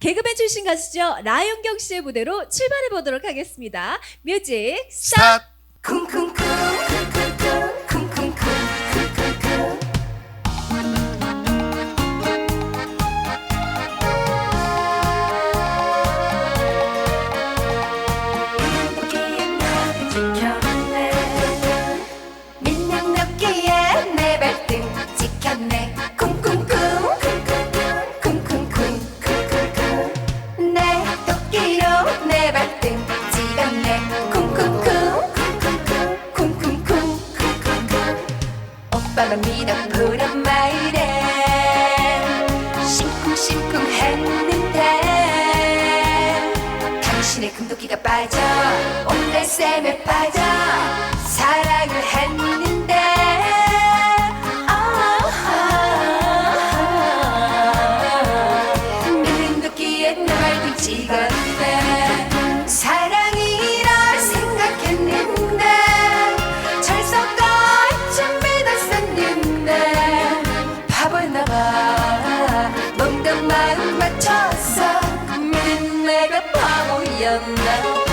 개그맨 출신 가수죠. 라윤경 씨의 무대로 출발해 보도록 하겠습니다. 뮤직 스타트! 쿵쿵쿵 믿어 보란 말이래 심쿵심쿵 했는데 당신의 금도끼가 빠져 온갖 쌤에 빠져 사랑을 했는데 맞춰서 믿은 내가 바보였나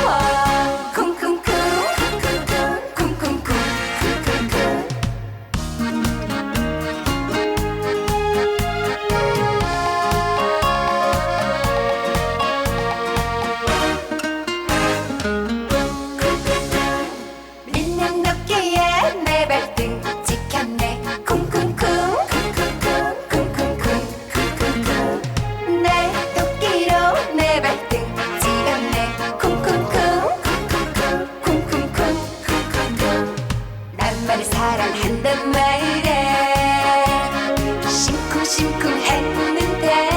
한단 말이래 심쿵심쿵 했는데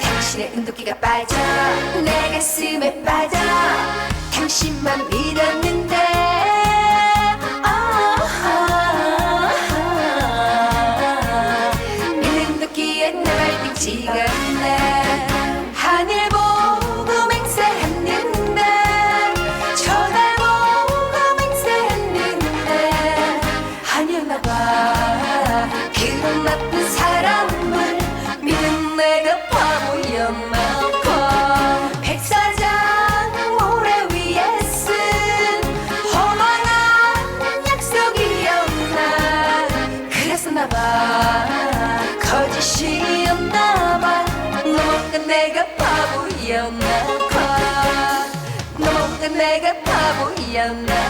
당신의 은도끼가 빠져. 내 가슴에 빠져. 당신만 믿 내가 바보였나봐 백사장 모래 위에 쓴 허망한 약속이었나? 그랬었나봐. 거짓이었나봐. 너가 내가 바보였나봐 너가 내가 바보였나봐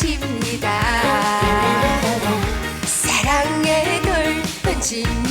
집니다 사랑의 돌 던집니다.